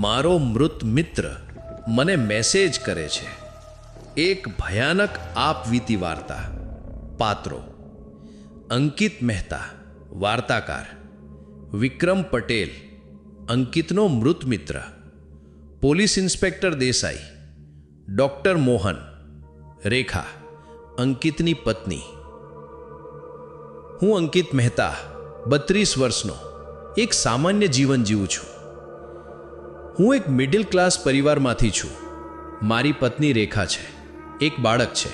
મારો મૃત મિત્ર મને મેસેજ કરે છે. એક ભયાનક આપવીતી વાર્તા. પાત્રો. અંકિત મહેતા, વાર્તાકાર. વિક્રમ પટેલ, અંકિતનો મૃત મિત્ર. Police inspector Desai. Doctor Mohan. Rekha, અંકિતની પત્ની. હું અંકિત મહેતા, બત્રીસ વર્ષનો, એક સામાન્ય જીવન જીવું છું. હું એક મિડિલ ક્લાસ પરિવારમાંથી છું. મારી પત્ની રેખા છે. એક બાળક છે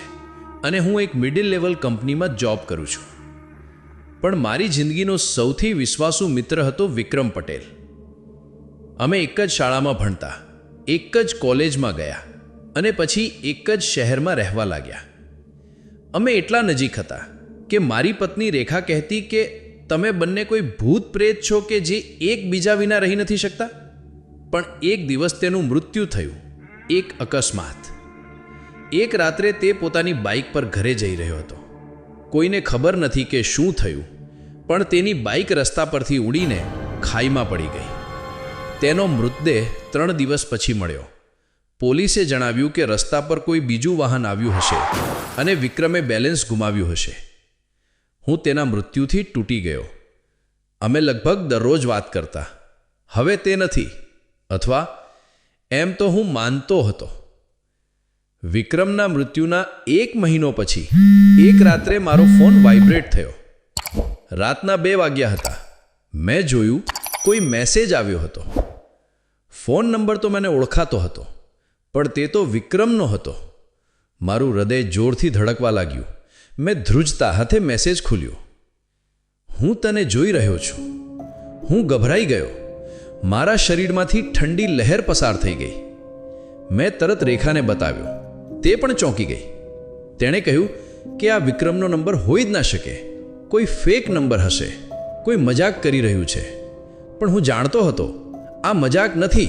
અને હું એક મિડિલ લેવલ કંપનીમાં જોબ કરું છું. પણ મારી જિંદગીનો સૌથી વિશ્વાસુ મિત્ર હતો વિક્રમ પટેલ. અમે એક જ શાળામાં ભણતા, એક જ કોલેજમાં ગયા અને પછી એક જ શહેરમાં રહેવા લાગ્યા. અમે એટલા નજીક હતા કે મારી પત્ની રેખા કહેતી કે, તમે બંને કોઈ ભૂત પ્રેત છો કે જે એકબીજા વિના રહી નથી શકતા? પણ એક દિવસ તેનું મૃત્યુ થયું, એક અકસ્માત. એક રાત્રે તે પોતાની બાઇક પર ઘરે જઈ રહ્યો હતો. કોઈને ખબર નથી કે શું થયું, પણ તેની બાઇક રસ્તા પરથી ઉડીને ખાઈમાં પડી ગઈ. તેનો મૃતદેહ ત્રણ દિવસ પછી મળ્યો. પોલીસે જણાવ્યું કે રસ્તા પર કોઈ બીજું વાહન આવ્યું હશે અને વિક્રમે બેલેન્સ ગુમાવ્યું હશે. હું તેના મૃત્યુથી તૂટી ગયો. અમે લગભગ દરરોજ વાત કરતા. હવે તે નથી. અથવા એમ તો હું માનતો હતો. વિક્રમના મૃત્યુના એક મહિનો પછી એક રાત્રે મારો ફોન વાઇબ્રેટ થયો. રાતના બે વાગ્યા હતા. મેં જોયું કોઈ મેસેજ આવ્યો હતો. ફોન નંબર તો મને ઓળખાતો હતો, પણ તે તો વિક્રમનો હતો. મારું હૃદય જોરથી ધડકવા લાગ્યું. મેં ધ્રુજતા હાથે મેસેજ ખોલ્યો. હું તને જોઈ રહ્યો છું. હું ગભરાઈ ગયો. મારા શરીરમાંથી ઠંડી લહેર પસાર થઈ ગઈ. મેં તરત રેખાને બતાવ્યો. તે પણ ચોંકી ગઈ. તેણે કહ્યું કે આ વિક્રમનો નંબર હોઈ જ ના શકે. કોઈ ફેક નંબર હશે. કોઈ મજાક કરી રહ્યું છે. પણ હું જાણતો હતો. આ મજાક નથી.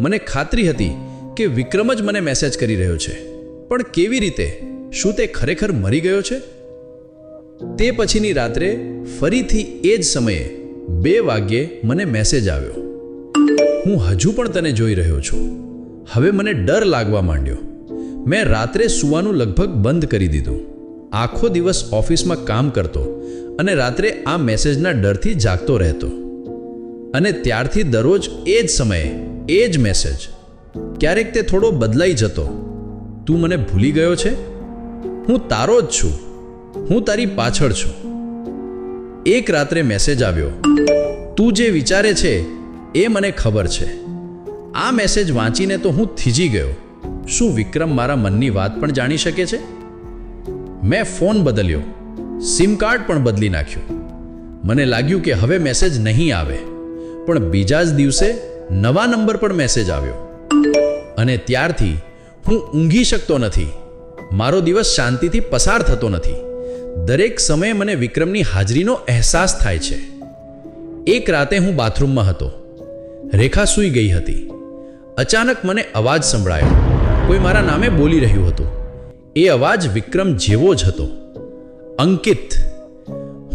મને ખાતરી હતી કે વિક્રમ જ મને મેસેજ કરી રહ્યો છે. પણ કેવી રીતે? શું તે ખરેખર મરી ગયો છે? તે પછીની રાત્રે ફરીથી એ જ સમયે બે વાગ્યે મને મેસેજ આવ્યો. હું હજુ પણ તને જોઈ રહ્યો છું. હવે મને ડર લાગવા માંડ્યો. મેં રાત્રે સૂવાનું લગભગ બંધ કરી દીધું. આખો દિવસ ઓફિસમાં કામ કરતો અને રાત્રે આ મેસેજના ડરથી જાગતો રહેતો. અને ત્યારથી દરરોજ એ જ સમયે, એ જ મેસેજ. ક્યારેક તે થોડો બદલાઈ જતો. તું મને ભૂલી ગયો છે? હું તારો જ છું. હું તારી પાછળ છું. એક રાત્રે મેસેજ આવ્યો. તું જે વિચારે છે એ મને ખબર છે. આ મેસેજ વાંચીને તો હું થીજી ગયો. શું વિક્રમ મારા મનની વાત પણ જાણી શકે છે? મેં ફોન બદલ્યો. સિમ કાર્ડ પણ બદલી નાખ્યું. મને લાગ્યું કે હવે મેસેજ નહીં આવે. પણ બીજા જ દિવસે નવા નંબર પર મેસેજ આવ્યો. અને ત્યારથી હું ઊંઘી શકતો નથી. મારો દિવસ શાંતિથી પસાર થતો નથી. દરેક સમયે મને વિક્રમની હાજરીનો અહેસાસ થાય છે. એક રાતે હું બાથરૂમમાં હતો. રેખા સૂઈ ગઈ હતી. અચાનક મને અવાજ સંભળાયો. કોઈ મારા નામે બોલી રહ્યું હતું. એ અવાજ વિક્રમ જેવો જ હતો. અંકિત,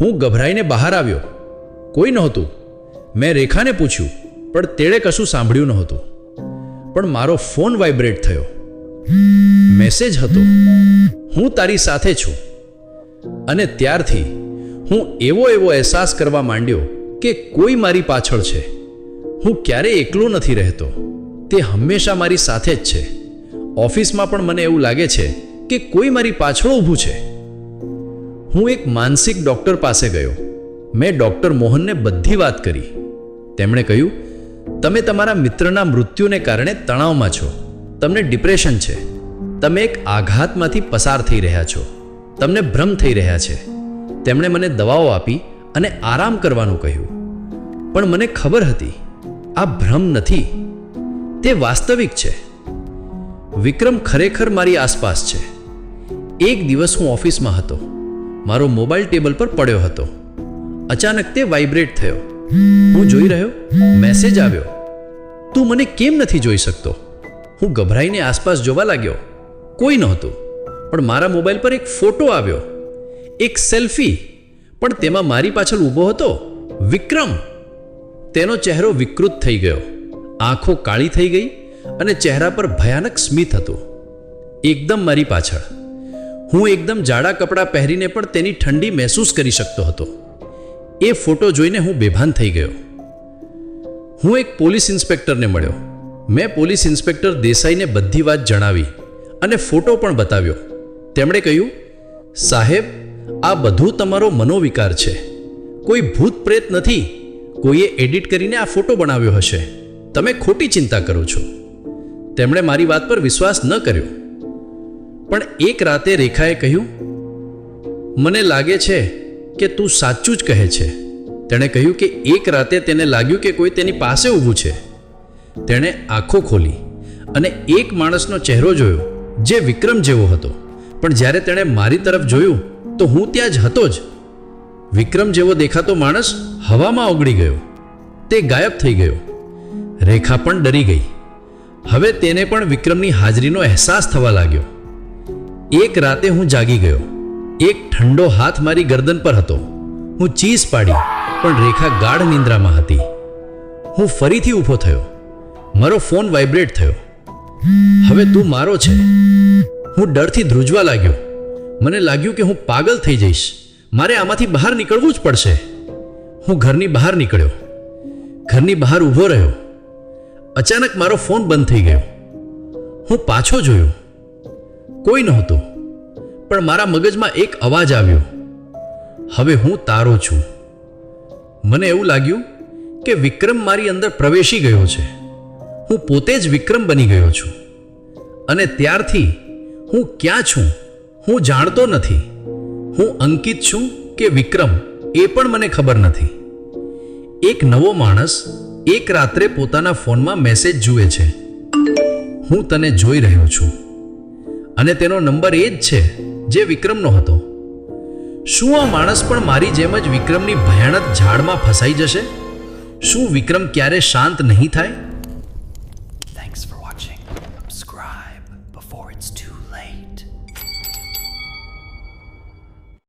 હું ગભરાઈને બહાર આવ્યો. કોઈ નહોતું. મેં રેખાને પૂછ્યું, પણ તેણે કશું સાંભળ્યું નહોતું. પણ મારો ફોન વાઇબ્રેટ થયો. મેસેજ હતો, હું તારી સાથે છું. અને ત્યારથી હું એવો એવો અહેસાસ કરવા માંડ્યો કે કોઈ મારી પાછળ છે. હું ક્યારેય એકલો નથી રહેતો. તે હંમેશા મારી સાથે જ છે. ઓફિસમાં પણ મને એવું લાગે છે કે કોઈ મારી પાછળ ઊભું છે. હું એક માનસિક ડૉક્ટર પાસે ગયો. મેં ડૉક્ટર મોહનને બધી વાત કરી. તેમણે કહ્યું, તમે તમારા મિત્રના મૃત્યુને કારણે તણાવમાં છો. તમને ડિપ્રેશન છે. તમે એક આઘાતમાંથી પસાર થઈ રહ્યા છો. તમને ભ્રમ થઈ રહ્યા છે. તેમણે મને દવાઓ આપી અને આરામ કરવાનું કહ્યું. પણ મને ખબર હતી આ ભ્રમ નથી. તે વાસ્તવિક છે. વિક્રમ ખરેખર મારી આસપાસ છે. એક દિવસ હું ઓફિસમાં હતો. મારો મોબાઈલ ટેબલ પર પડ્યો હતો. અચાનક તે વાઇબ્રેટ થયો. હું જોઈ રહ્યો. મેસેજ આવ્યો. તું મને કેમ નથી જોઈ શકતો? હું ગભરાઈને આસપાસ જોવા લાગ્યો. કોઈ નહોતું. પણ મારા મોબાઈલ પર એક ફોટો આવ્યો. એક સેલ્ફી. પણ તેમાં મારી પાછળ ઊભો હતો વિક્રમ. તેનો ચહેરો વિકૃત થઈ ગયો. આંખો કાળી થઈ ગઈ અને ચહેરા પર ભયાનક સ્મિત હતું. એકદમ મારી પાછળ. હું એકદમ જાડા કપડાં પહેરીને પણ તેની ઠંડી મહેસૂસ કરી શકતો હતો. એ ફોટો જોઈને હું બેભાન થઈ ગયો. હું એક પોલીસ ઇન્સ્પેક્ટરને મળ્યો. મેં પોલીસ ઇન્સ્પેક્ટર દેસાઈને બધી વાત જણાવી અને ફોટો પણ બતાવ્યો. તેમણે કહ્યું, સાહેબ, આ બધું તમારો મનોવિકાર છે. કોઈ ભૂત પ્રેત નથી. કોઈએ એડિટ કરીને આ ફોટો બનાવ્યો હશે? તમે ખોટી ચિંતા કરો છો. તેમણે મારી વાત પર વિશ્વાસ ન કર્યો. પણ એક રાતે રેખાએ કહ્યું, મને લાગે છે કે તું સાચું જ કહે છે. તેણે કહ્યું કે એક રાતે તેને લાગ્યું કે કોઈ તેની પાસે ઊભું છે. તેણે આંખો ખોલી અને એક માણસનો ચહેરો જોયો, જે વિક્રમ જેવો હતો. પણ જ્યારે તેણે મારી તરફ જોયું, તો હું ત્યાં જ હતો જ. વિક્રમ જેવો દેખાતો માણસ હવામાં ઓગળી ગયો. તે ગાયબ થઈ ગયો. રેખા પણ ડરી ગઈ. હવે તેને પણ વિક્રમની હાજરીનો અહેસાસ થવા લાગ્યો. એક રાતે હું જાગી ગયો. એક ઠંડો હાથ મારી ગરદન પર હતો. હું ચીસ પાડી, પણ રેખા ગાઢ નિંદ્રામાં હતી. હું ફરીથી ઊભો થયો. મારો ફોન વાઇબ્રેટ થયો. હવે તું મારો છે. હું ડરથી ધ્રુજવા લાગ્યો. મને લાગ્યું કે હું પાગલ થઈ જઈશ. મારે આમાંથી બહાર નીકળવું જ પડશે. હું ઘરની બહાર નીકળ્યો. ઘરની બહાર ઊભો રહ્યો. અચાનક મારો ફોન બંધ થઈ ગયો. હું પાછો જોયો. કોઈ નહોતું. પણ મારા મગજમાં એક અવાજ આવ્યો. હવે હું તારો છું. મને એવું લાગ્યું કે વિક્રમ મારી અંદર પ્રવેશી ગયો છે. હું પોતે જ વિક્રમ બની ગયો છું. અને ત્યારથી હું ક્યાં છું, હું જાણતો નથી. હું અંકિત છું કે વિક્રમ, એ પણ મને ખબર નથી. એક નવો માણસ એક રાત્રે પોતાના ફોનમાં મેસેજ જુએ છે. હું તને જોઈ રહ્યો છું. અને તેનો નંબર એ જ છે જે વિક્રમનો હતો. શું આ માણસ પણ મારી જેમ જ વિક્રમની ભયાનક ઝાડમાં ફસાઈ જશે? શું વિક્રમ ક્યારે શાંત નહીં થાય?